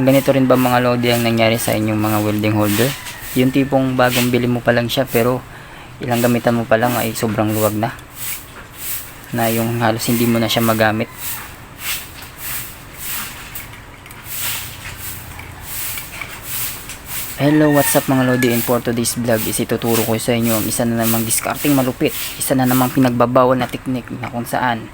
Ganito rin ba mga lodi ang nangyari sa inyong mga welding holder? Yung tipong bagong bili mo pa lang siya pero ilang gamitan mo pa lang ay sobrang luwag na. Na yung halos hindi mo na siya magamit. Hello, what's up mga Lodi and for today's vlog is ituturo ko sa inyo ang isa na namang discarding malupit isa na namang pinagbabawal na teknik na kung saan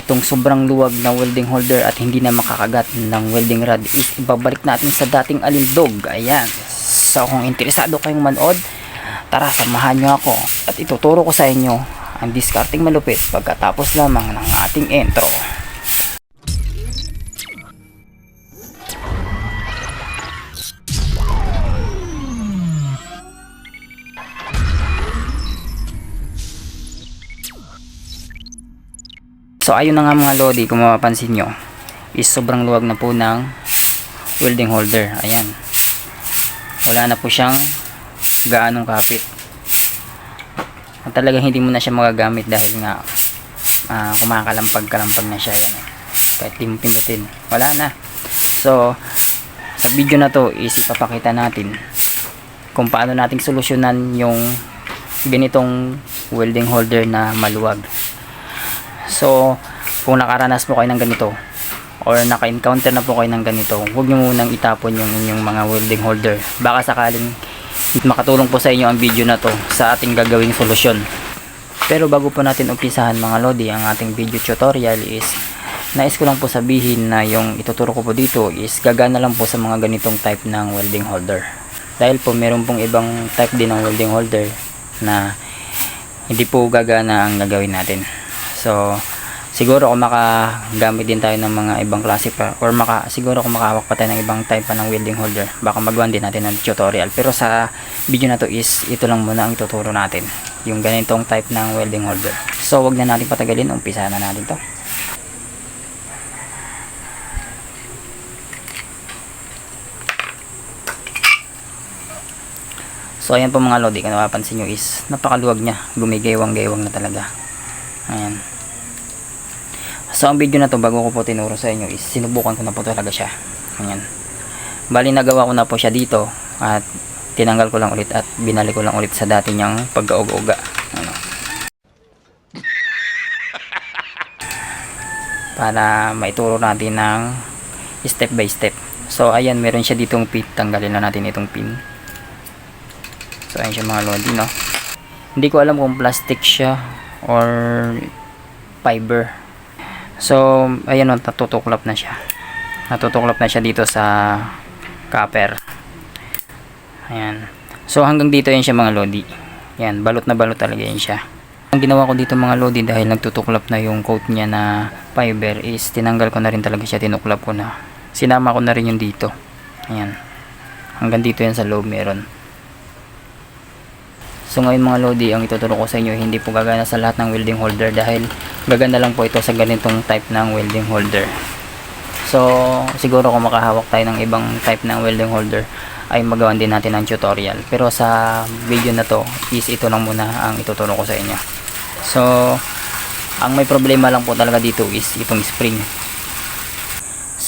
itong sobrang luwag na welding holder at hindi na makakagat ng welding rod. Is ibabalik natin sa dating alindog. Ayan. So kung interesado kayong manood tara samahan nyo ako. At ituturo ko sa inyo ang discarding malupit pagkatapos lamang ng ating intro So ayun na nga mga lodi kung mapapansin nyo is sobrang luwag na po ng welding holder. Ayan. Wala na po siyang gaanong kapit. At talagang hindi mo na siya magagamit dahil nga ah, kumakalampag-kalampag na siya. Yan, eh. Kahit di mo pindutin. Wala na. So sa video na to is ipapakita natin kung paano nating solusyonan yung ganitong welding holder na maluwag. So, kung nakaranas po kayo ng ganito or naka-encounter na po kayo ng ganito, huwag nyo munang itapon yung inyong mga welding holder. Baka sakaling makatulong po sa inyo ang video na to sa ating gagawing solusyon. Pero bago po natin umpisahan mga lodi, ang ating video tutorial is nais ko lang po sabihin na yung ituturo ko po dito is gagana lang po sa mga ganitong type ng welding holder. Dahil po meron pong ibang type din ng welding holder na hindi po gagana ang gagawin natin. So, siguro kung makagamit din tayo ng mga ibang klase pa or maka, siguro kung makahawak pa tayo ng ibang type pa ng welding holder, baka magawan din natin ng tutorial. Pero sa video na to is ito lang muna ang ituturo natin. Yung ganitong type ng welding holder. So, wag na natin patagalin. Umpisa na natin to. So, ayan po mga lodi. Kung napapansin nyo is napakaluwag niya. Gumigaywang-gaywang na talaga. Ayan. So ang video na to bago ko po tinuro sa inyo is sinubukan ko na po talaga siya. Ayan. Bali nagawa ko na po siya dito at tinanggal ko lang ulit at binalik ko lang ulit sa dati niyang pagkauga-uga. Ano. Para maituro natin ng step by step. So ayan meron siya ditong pin. Tanggalin na natin itong pin. So ayan siya mga lodi no. Hindi ko alam kung plastic siya or fiber. So, ayan o, natutuklap na siya. Natutuklap na siya dito sa copper. Ayan. So, hanggang dito yan siya mga lodi. Ayan, balot na balot talaga yan siya. Ang ginawa ko dito mga lodi dahil nagtutuklap na yung coat niya na fiber is tinanggal ko na rin talaga siya, tinuklap ko na. Sinama ko na rin yung dito. Ayan. Hanggang dito yan sa loob meron. So ngayon mga lodi, ang ituturo ko sa inyo hindi po gagana sa lahat ng welding holder dahil gaganda lang po ito sa ganitong type ng welding holder. So siguro kung makahawak tayo ng ibang type ng welding holder ay magawan din natin ng tutorial. Pero sa video na to is ito lang muna ang ituturo ko sa inyo. So ang may problema lang po talaga dito is itong spring.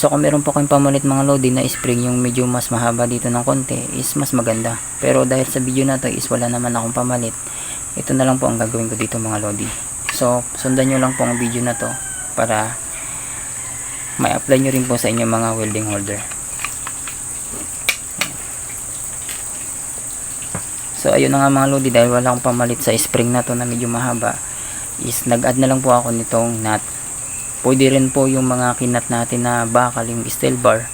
So kung meron po kayong pamalit mga lodi na spring yung medyo mas mahaba dito ng konti is mas maganda. Pero dahil sa video na to is wala naman akong pamalit. Ito na lang po ang gagawin ko dito mga lodi. So sundan nyo lang po ang video na to para may apply nyo rin po sa inyong mga welding holder. So ayun na nga mga lodi dahil wala akong pamalit sa spring na to na medyo mahaba is nag-add na lang po ako nitong nut pwede rin po yung mga kinat natin na bakal yung steel bar.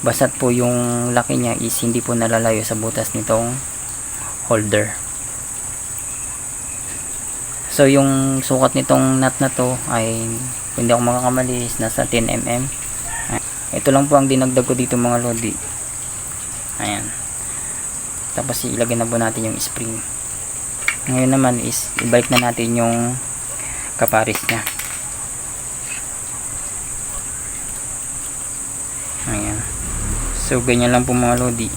Basta't po yung laki niya is hindi po nalalayo sa butas nitong holder. So yung sukat nitong nut na to ay hindi ako makakamali is nasa 10mm ito lang po ang dinagdag ko dito mga lodi. Ayan. Tapos ilagay na po natin yung spring. Ngayon naman is ibalik na natin yung kaparis niya So ganyan lang po mga lodi.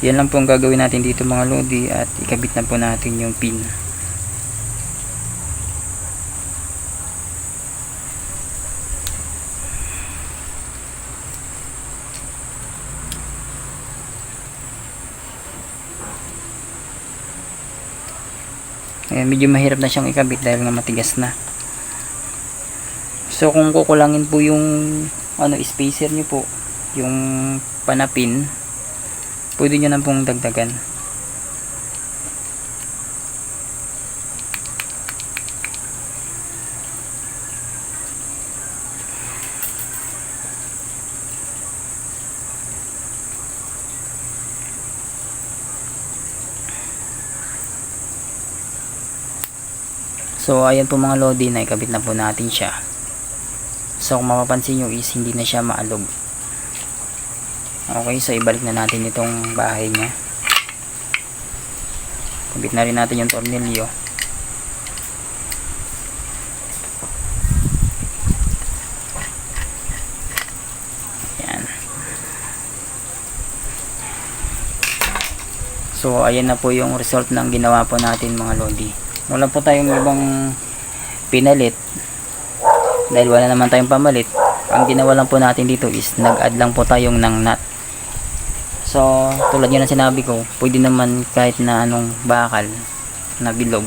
Yan lang po ang gagawin natin dito mga lodi at ikabit na po natin yung pin. Ayan, medyo mahirap na siyang ikabit dahil nga matigas na. So kung kukulangin po yung ano spacer niyo po, yung panapin, pwede niyo na pong dagdagan. So ayan po mga lodi na ikabit na po natin siya. So kung mapapansin nyo is hindi na siya maalog. Okay, so ibalik na natin itong bahay niya. Kabit na rin natin yung tornilyo. Yan. So ayan na po yung result ng ginawa po natin mga lodi. Wala po tayong ibang pinalit dahil wala naman tayong pamalit ang ginawa lang po natin dito is nag-add lang po tayong ng nut. So tulad yun ang sinabi ko pwede naman kahit na anong bakal na bilog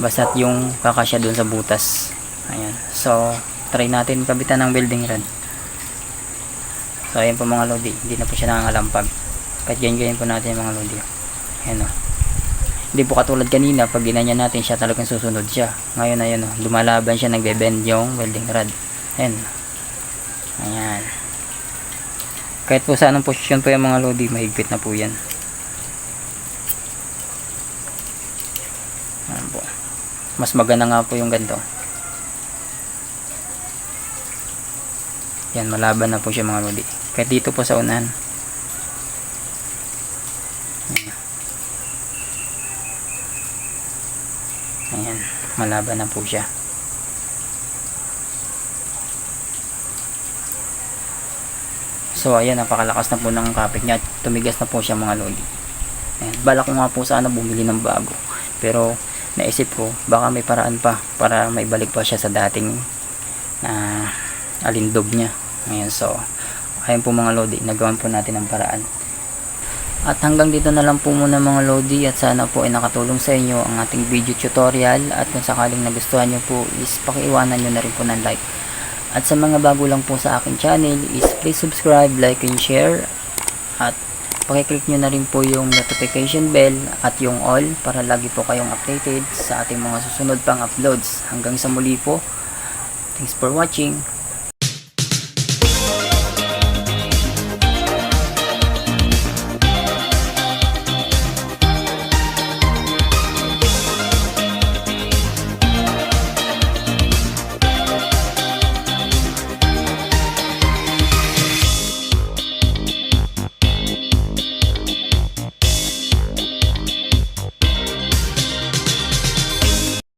basta't yung kakasya dun sa butas. Ayan. So try natin kabitan ng welding rod. So ayan po mga lodi hindi na po siya nakangalampag. Kahit ganyan ganyan po natin mga lodi. Ayan o hindi po katulad kanina pag ginanyan natin siya talagang susunod siya. Ngayon ayan o lumalaban siya nagbe-bend yung welding rod. Ayan ayan. Kahit po sa anong posisyon po yung mga lodi mahigpit na po yan. Ayan po. Mas maganda nga po yung ganito. Yan malaban na po siya mga lodi. Kahit dito po sa unahan Ayan, malaban na po siya. So ayan, napakalakas na po ng kapit niya. Tumigas na po siya mga lodi. Ayan, balak ko nga po sana bumili ng bago. Pero naisip ko, baka may paraan pa para maibalik pa siya sa dating na alindog niya. Ayan, so ayan po mga lodi, nagawan po natin ang paraan. At hanggang dito na lang po muna mga Lodi at sana po ay nakatulong sa inyo ang ating video tutorial at kung sakaling nagustuhan nyo po is pakiiwanan nyo na rin po ng like. At sa mga bago lang po sa aking channel is please subscribe, like, and share at pakiclick nyo na rin po yung notification bell at yung all para lagi po kayong updated sa ating mga susunod pang uploads. Hanggang sa muli po. Thanks for watching.